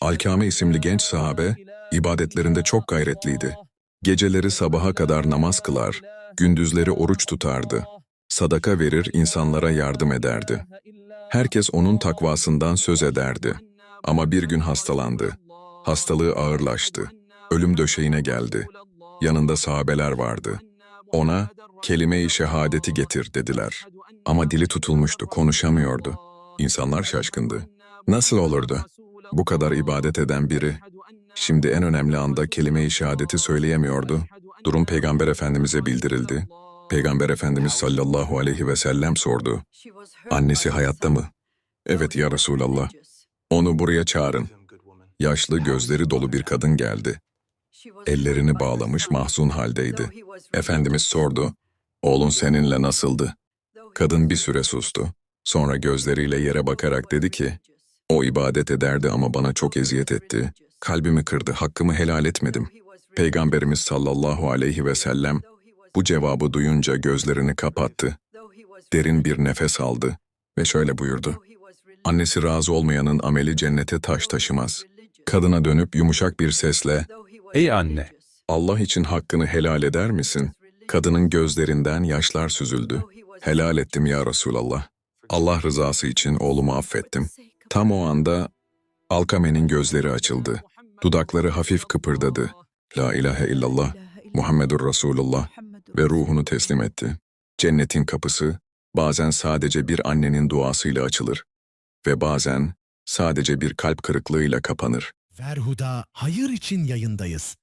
Alkame isimli genç sahabe, ibadetlerinde çok gayretliydi. Geceleri sabaha kadar namaz kılar, gündüzleri oruç tutardı. Sadaka verir, insanlara yardım ederdi. Herkes onun takvasından söz ederdi. Ama bir gün hastalandı. Hastalığı ağırlaştı. Ölüm döşeğine geldi. Yanında sahabeler vardı. Ona, kelime-i şehadeti getir dediler. Ama dili tutulmuştu, konuşamıyordu. İnsanlar şaşkındı. Nasıl olurdu? Bu kadar ibadet eden biri, şimdi en önemli anda kelime-i şehadeti söyleyemiyordu. Durum Peygamber Efendimiz'e bildirildi. Peygamber Efendimiz sallallahu aleyhi ve sellem sordu. Annesi hayatta mı? Evet ya Resulallah. Onu buraya çağırın. Yaşlı gözleri dolu bir kadın geldi. Ellerini bağlamış mahzun haldeydi. Efendimiz sordu. Oğlun seninle nasıldı? Kadın bir süre sustu. Sonra gözleriyle yere bakarak dedi ki, o ibadet ederdi ama bana çok eziyet etti. Kalbimi kırdı, hakkımı helal etmedim. Peygamberimiz sallallahu aleyhi ve sellem bu cevabı duyunca gözlerini kapattı. Derin bir nefes aldı ve şöyle buyurdu. Annesi razı olmayanın ameli cennete taş taşımaz. Kadına dönüp yumuşak bir sesle, Ey anne, Allah için hakkını helal eder misin? Kadının gözlerinden yaşlar süzüldü. Helal ettim ya Resulallah. Allah rızası için oğlumu affettim. Tam o anda Alkame'nin gözleri açıldı. Dudakları hafif kıpırdadı. La ilahe illallah, Muhammedur Resulullah ve ruhunu teslim etti. Cennetin kapısı bazen sadece bir annenin duasıyla açılır ve bazen sadece bir kalp kırıklığıyla kapanır. Verhuda hayır için yayındayız.